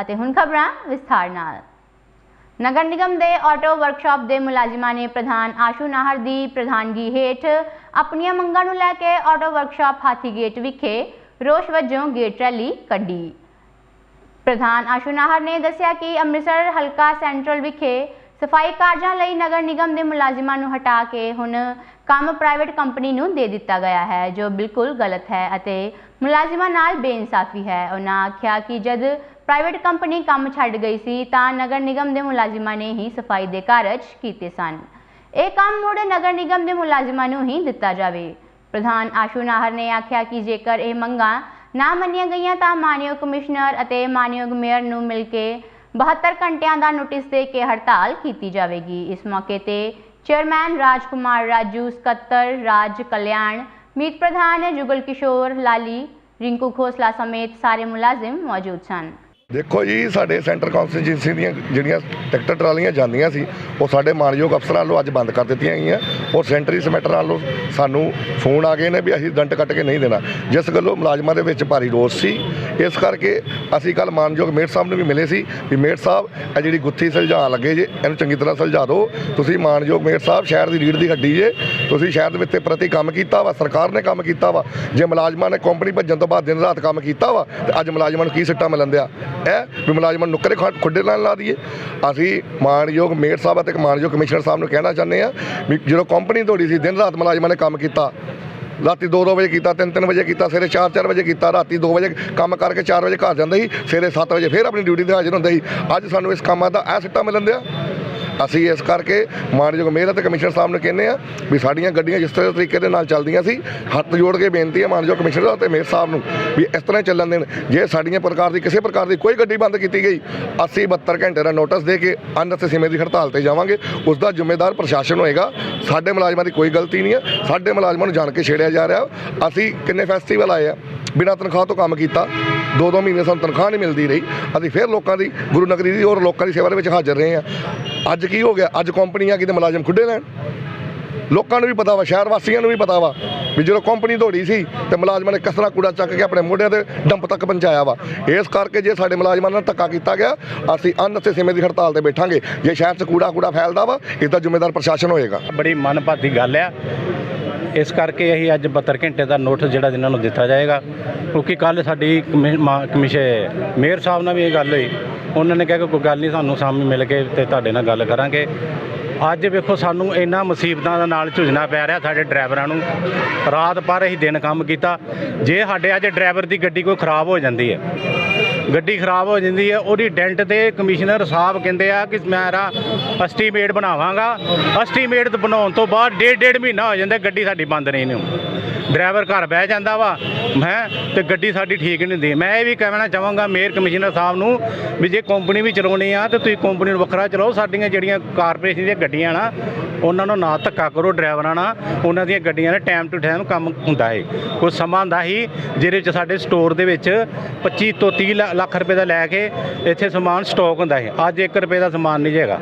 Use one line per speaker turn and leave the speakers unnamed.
ਅਤੇ ਹੁਣ ਖਬਰਾਂ ਵਿਸਥਾਰ ਨਾਲ। ਨਗਰ ਨਿਗਮ ਦੇ ਆਟੋ ਵਰਕਸ਼ਾਪ ਦੇ ਮੁਲਾਜ਼ਮਾਂ ਨੇ ਪ੍ਰਧਾਨ ਆਸ਼ੂ ਨਾਹਰ ਦੀ ਪ੍ਰਧਾਨਗੀ ਹੇਠ ਆਪਣੀਆਂ ਮੰਗਾਂ ਨੂੰ ਲੈ ਕੇ ਆਟੋ ਵਰਕਸ਼ਾਪ ਹਾਥੀ ਗੇਟ ਵਿਖੇ ਰੋਸ ਵਜੋਂ ਗੇਟ ਰੈਲੀ ਕੱਢੀ। ਪ੍ਰਧਾਨ ਆਸ਼ੂ ਨਾਹਰ ਨੇ ਦੱਸਿਆ ਕਿ ਅੰਮ੍ਰਿਤਸਰ ਹਲਕਾ ਸੈਂਟਰਲ ਵਿਖੇ ਸਫ਼ਾਈ ਕਾਰਜਾਂ ਲਈ ਨਗਰ ਨਿਗਮ ਦੇ ਮੁਲਾਜ਼ਮਾਂ ਨੂੰ ਹਟਾ ਕੇ ਹੁਣ ਕੰਮ ਪ੍ਰਾਈਵੇਟ ਕੰਪਨੀ ਨੂੰ ਦੇ ਦਿੱਤਾ ਗਿਆ ਹੈ, ਜੋ ਬਿਲਕੁਲ ਗਲਤ ਹੈ ਅਤੇ ਮੁਲਾਜ਼ਮਾਂ ਨਾਲ ਬੇਇਨਸਾਫੀ ਹੈ। ਉਹਨਾਂ ਆਖਿਆ ਕਿ ਜਦ ਪ੍ਰਾਈਵੇਟ ਕੰਪਨੀ ਕੰਮ ਛੱਡ ਗਈ ਸੀ ਤਾਂ ਨਗਰ ਨਿਗਮ ਦੇ ਮੁਲਾਜ਼ਮਾਂ ਨੇ ਹੀ ਸਫ਼ਾਈ ਦੇ ਕਾਰਜ ਕੀਤੇ ਸਨ। ਇਹ ਕੰਮ ਮੁੜ ਨਗਰ ਨਿਗਮ ਦੇ ਮੁਲਾਜ਼ਮਾਂ ਨੂੰ ਹੀ ਦਿੱਤਾ ਜਾਵੇ। ਪ੍ਰਧਾਨ ਆਸ਼ੂ ਨਾਹਰ ਨੇ ਆਖਿਆ ਕਿ ਜੇਕਰ ਇਹ ਮੰਗਾਂ ਨਾ ਮੰਨੀਆਂ ਗਈਆਂ ਤਾਂ ਮਾਨਯੋਗ ਕਮਿਸ਼ਨਰ ਅਤੇ ਮਾਨਯੋਗ ਮੇਅਰ ਨੂੰ ਮਿਲ ਕੇ 72 ਘੰਟਿਆਂ ਦਾ ਨੋਟਿਸ ਦੇ ਕੇ ਹੜਤਾਲ ਕੀਤੀ ਜਾਵੇਗੀ। ਇਸ ਮੌਕੇ ਤੇ ਚੇਅਰਮੈਨ ਰਾਜਕੁਮਾਰ, ਰਾਜੂ ਸਕੱਤਰ, ਰਾਜ ਕਲਿਆਣ, ਮੀਤ ਪ੍ਰਧਾਨ ਜੁਗਲ ਕਿਸ਼ੋਰ, ਲਾਲੀ, ਰਿੰਕੂ ਖੋਸਲਾ ਸਮੇਤ ਸਾਰੇ ਮੁਲਾਜ਼ਮ ਮੌਜੂਦ ਸਨ।
ਦੇਖੋ ਜੀ, ਸਾਡੇ ਸੈਂਟਰ ਕੌਂਸਟੀਚੁਐਂਸੀ ਦੀਆਂ ਜਿਹੜੀਆਂ ਟਰੈਕਟਰ ਟਰਾਲੀਆਂ ਜਾਂਦੀਆਂ ਸੀ, ਉਹ ਸਾਡੇ ਮਾਨਯੋਗ ਅਫਸਰਾਂ ਵੱਲੋਂ ਅੱਜ ਬੰਦ ਕਰ ਦਿੱਤੀਆਂ ਗਈਆਂ। ਔਰ ਸੈਂਟਰੀ ਸਮੈਟਰ ਵੱਲੋਂ ਸਾਨੂੰ ਫੋਨ ਆ ਗਏ ਨੇ ਵੀ ਅਸੀਂ ਦੰਡ ਕੱਟ ਕੇ ਨਹੀਂ ਦੇਣਾ। ਜਿਸ ਗੱਲੋਂ ਮੁਲਾਜ਼ਮਾਂ ਦੇ ਵਿੱਚ ਭਾਰੀ ਰੋਸ ਸੀ। ਇਸ ਕਰਕੇ ਅਸੀਂ ਕੱਲ ਮਾਨਯੋਗ ਮੇਅਰ ਸਾਹਿਬ ਨੂੰ ਵੀ ਮਿਲੇ ਸੀ ਵੀ ਮੇਅਰ ਸਾਹਿਬ, ਇਹ ਜਿਹੜੀ ਗੁੱਥੀ ਸੁਲਝਾਉਣ ਲੱਗੇ ਜੇ, ਇਹਨੂੰ ਚੰਗੀ ਤਰ੍ਹਾਂ ਸੁਲਝਾ ਦਿਓ। ਤੁਸੀਂ ਮਾਨਯੋਗ ਮੇਅਰ ਸਾਹਿਬ, ਸ਼ਹਿਰ ਦੀ ਰੀੜ ਦੀ ਹੱਡੀ ਜੇ, ਤੁਸੀਂ ਸ਼ਹਿਰ ਦੇ ਵਿੱਚ ਪ੍ਰਤੀ ਕੰਮ ਕੀਤਾ ਵਾ, ਸਰਕਾਰ ਨੇ ਕੰਮ ਕੀਤਾ ਵਾ। ਜੇ ਮੁਲਾਜ਼ਮਾਂ ਨੇ ਕੰਪਨੀ ਭੱਜਣ ਤੋਂ ਬਾਅਦ ਦਿਨ ਰਾਤ ਕੰਮ ਕੀਤਾ ਵਾ, ਤੇ ਅੱਜ ਮੁਲਾਜ਼ਮਾਂ ਨੂੰ ਕੀ ਸਿੱਟਾ ਮਿਲਣ ਦਿਆ? ਇਹ ਵੀ ਮੁਲਾਜ਼ਮਾਂ ਨੂੰ ਨੁੱਕਰੇ ਖਾ- ਖੁੱਡੇ ਨਾਲ ਲਾ ਦਈਏ। ਅਸੀਂ ਮਾਨਯੋਗ ਮੇਅਰ ਸਾਹਿਬ ਅਤੇ ਮਾਨਯੋਗ ਕਮਿਸ਼ਨਰ ਸਾਹਿਬ ਨੂੰ ਕਹਿਣਾ ਚਾਹੁੰਦੇ ਆ ਵੀ ਜਦੋਂ ਕੰਪਨੀ ਦੌੜੀ ਸੀ, ਦਿਨ ਰਾਤ ਮੁਲਾਜ਼ਮਾਂ ਨੇ ਕੰਮ ਕੀਤਾ। ਰਾਤੀ 2-2 ਵਜੇ ਕੀਤਾ 3-3 ਵਜੇ ਕੀਤਾ, ਸਵੇਰੇ 4-4 ਵਜੇ ਕੀਤਾ, ਰਾਤੀ 2 ਵਜੇ ਕੰਮ ਕਰਕੇ 4 ਵਜੇ ਘਰ ਜਾਂਦਾ ਸੀ, ਸਵੇਰੇ 7 ਵਜੇ ਫਿਰ ਆਪਣੀ ਡਿਊਟੀ ਤੇ ਹਾਜ਼ਰ ਹੁੰਦਾ ਸੀ। ਅੱਜ ਸਾਨੂੰ ਇਸ ਕੰਮਾਂ ਦਾ ਇਹ ਸਿੱਟਾ ਮਿਲਣ ਦਿਆ। ਅਸੀਂ ਇਸ ਕਰਕੇ ਮਾਨਯੋਗ ਮੇਅਰ ਅਤੇ ਕਮਿਸ਼ਨਰ ਸਾਹਿਬ ਨੂੰ ਕਹਿੰਦੇ ਆ ਵੀ ਸਾਡੀਆਂ ਗੱਡੀਆਂ ਜਿਸ ਤਰ੍ਹਾਂ ਤਰੀਕੇ ਦੇ ਨਾਲ ਚੱਲਦੀਆਂ ਸੀ, ਹੱਥ ਜੋੜ ਕੇ ਬੇਨਤੀ ਹੈ ਮਾਨਯੋਗ ਕਮਿਸ਼ਨਰ ਅਤੇ ਮੇਅਰ ਸਾਹਿਬ ਨੂੰ ਵੀ ਇਸ ਤਰ੍ਹਾਂ ਹੀ ਚੱਲਣ ਦੇਣ। ਜੇ ਸਾਡੀਆਂ ਪ੍ਰਕਾਰ ਦੀ ਕਿਸੇ ਪ੍ਰਕਾਰ ਦੀ ਕੋਈ ਗੱਡੀ ਬੰਦ ਕੀਤੀ ਗਈ, ਅਸੀਂ 72 ਘੰਟੇ ਦਾ ਨੋਟਿਸ ਦੇ ਕੇ ਅੰਨਤ ਸਮੇਂ ਦੀ ਹੜਤਾਲ ਤੇ ਜਾਵਾਂਗੇ। ਉਸ ਦਾ ਜ਼ਿੰਮੇਦਾਰ ਪ੍ਰਸ਼ਾਸਨ ਹੋਏਗਾ। ਸਾਡੇ ਮੁਲਾਜ਼ਮਾਂ ਦੀ ਕੋਈ ਗਲਤੀ ਨਹੀਂ ਹੈ। ਸਾਡੇ ਮੁਲਾਜ਼ਮਾਂ ਨੂੰ ਜਾਣ ਕੇ ਛੇੜਿਆ ਜਾ ਰਿਹਾ। ਅਸੀਂ ਕਿੰਨੇ ਫੈਸਟੀਵਲ ਆਏ ਆ, ਬਿਨਾਂ ਤਨਖਾਹ ਤੋਂ ਕੰਮ ਕੀਤਾ। ਦੋ ਦੋ ਮਹੀਨੇ ਸਾਨੂੰ ਤਨਖਾਹ ਨਹੀਂ ਮਿਲਦੀ ਰਹੀ। ਅਸੀਂ ਫਿਰ ਲੋਕਾਂ ਦੀ, ਗੁਰੂ ਨਗਰੀ ਦੀ ਔਰ ਲੋਕਾਂ ਦੀ ਸੇਵਾ ਦੇ ਵਿੱਚ ਹਾਜ਼ਰ ਰਹੇ ਆ ਅੱਜ ਕੀ ਹੋ ਗਿਆ? ਅੱਜ ਕੰਪਨੀਆਂ ਕਿਤੇ ਮੁਲਾਜ਼ਮ ਖੁੱਡੇ ਲੈਣ। ਲੋਕਾਂ ਨੂੰ ਵੀ ਪਤਾ ਵਾ, ਸ਼ਹਿਰ ਵਾਸੀਆਂ ਨੂੰ ਵੀ ਪਤਾ ਵਾ ਵੀ ਜਦੋਂ ਕੰਪਨੀ ਦੌੜੀ ਸੀ ਤੇ ਮੁਲਾਜ਼ਮਾਂ ਨੇ ਕਿਸ ਤਰ੍ਹਾਂ ਕੂੜਾ ਚੱਕ ਕੇ ਆਪਣੇ ਮੋਢਿਆਂ ਤੇ ਡੰਪ ਤੱਕ ਪਹੁੰਚਾਇਆ ਵਾ। ਇਸ ਕਰਕੇ ਜੇ ਸਾਡੇ ਮੁਲਾਜ਼ਮਾਂ ਨਾਲ ਧੱਕਾ ਕੀਤਾ ਗਿਆ, ਅਸੀਂ ਅੰਨ ਤੇ ਸਮੇਂ ਦੀ ਹੜਤਾਲ ਤੇ ਬੈਠਾਂਗੇ। ਜੇ ਸ਼ਹਿਰ 'ਚ ਕੂੜਾ ਕੂੜਾ ਫੈਲਦਾ ਵਾ, ਇਹਦਾ ਜ਼ਿੰਮੇਦਾਰ ਪ੍ਰਸ਼ਾਸਨ ਹੋਏਗਾ।
ਬੜੀ ਮਨਭਾਤੀ ਗੱਲ ਆ। ਇਸ ਕਰਕੇ ਅਸੀਂ ਅੱਜ 72 ਘੰਟੇ ਦਾ ਨੋਟਿਸ ਜਿਹੜਾ ਇਹਨਾਂ ਨੂੰ ਦਿੱਤਾ ਜਾਏਗਾ, ਕਿਉਂਕਿ ਕੱਲ ਸਾਡੀ ਕਮਿ- ਮਾ- ਕਮਿਸ਼ਨ ਮੇਅਰ ਸਾਹਿਬ ਨਾਲ ਵੀ ਇਹ ਗੱਲ ਹੋਈ। ਉਹਨਾਂ ਨੇ ਕਿਹਾ ਕਿ ਕੋਈ ਗੱਲ ਨਹੀਂ, ਸਾਨੂੰ ਸਾਹਮਣੇ ਮਿਲ ਕੇ ਤੇ ਤੁਹਾਡੇ ਨਾਲ ਗੱਲ ਕਰਾਂਗੇ। ਅੱਜ ਵੇਖੋ ਸਾਨੂੰ ਇੰਨਾ ਮੁਸੀਬਤਾਂ ਦੇ ਨਾਲ ਝੁਝਣਾ ਪੈ ਰਿਹਾ ਸਾਡੇ ਡਰਾਈਵਰਾਂ ਨੂੰ। ਰਾਤ ਪਰ ਅਸੀਂ ਦਿਨ ਕੰਮ ਕੀਤਾ। ਜੇ ਸਾਡੇ ਅੱਜ ਡਰਾਈਵਰ ਦੀ ਗੱਡੀ ਕੋਈ ਖਰਾਬ ਹੋ ਜਾਂਦੀ ਹੈ ਗੱਡੀ ਖਰਾਬ ਹੋ ਜਾਂਦੀ ਹੈ, ਉਹਦੀ ਡੈਂਟ ਤੇ ਕਮਿਸ਼ਨਰ ਸਾਹਿਬ ਕਹਿੰਦੇ ਆ ਕਿ ਮੇਰਾ ਐਸਟੀਮੇਟ ਬਣਾਵਾਂਗਾ। ਐਸਟੀਮੇਟ ਬਣਾਉਣ ਤੋਂ ਬਾਅਦ ਡੇਢ ਡੇਢ ਮਹੀਨਾ ਹੋ ਜਾਂਦਾ, ਗੱਡੀ ਸਾਡੀ ਬੰਦ ਨਹੀਂ ਨੂੰ ਡਰਾਈਵਰ ਘਰ ਬਹਿ ਜਾਂਦਾ ਵਾ ਮੈਂ ਤੇ ਗੱਡੀ ਸਾਡੀ ਠੀਕ ਨਹੀਂ ਹੁੰਦੀ। ਮੈਂ ਇਹ ਵੀ ਕਹਿਣਾ ਚਾਹਾਂਗਾ ਮੇਅਰ ਕਮਿਸ਼ਨਰ ਸਾਹਿਬ ਨੂੰ ਵੀ ਜੇ ਕੰਪਨੀ ਵੀ ਚਲਾਉਣੀ ਆ, ਤੇ ਤੁਸੀਂ ਕੰਪਨੀ ਨੂੰ ਵੱਖਰਾ ਚਲਾਓ, ਸਾਡੀਆਂ ਜਿਹੜੀਆਂ ਕਾਰਪੋਰੇਸ਼ਨ ਦੀਆਂ ਗੱਡੀਆਂ ਨਾ ਉਹਨਾਂ ਨੂੰ ਨਾ ਧੱਕਾ ਕਰੋ ਡਰਾਈਵਰਾਂ ਨਾਲ। ਉਹਨਾਂ ਦੀਆਂ ਗੱਡੀਆਂ ਨੇ ਟਾਈਮ ਟੂ ਟਾਈਮ ਕੰਮ ਹੁੰਦਾ ਹੈ ਕੁਝ ਸਮਾਂ ਹੁੰਦਾ ਸੀ ਜਿਹਦੇ ਵਿੱਚ ਸਾਡੇ ਸਟੋਰ ਦੇ ਵਿੱਚ 25 ਤੋਂ 30 ਲੱਖ- ਲੱਖ ਰੁਪਏ ਦਾ ਲੈ ਕੇ ਇੱਥੇ ਸਮਾਨ ਸਟਾਕ ਹੁੰਦਾ ਹੈ ਅੱਜ 1 ਰੁਪਏ ਦਾ ਸਮਾਨ ਨਹੀਂ ਹੈਗਾ।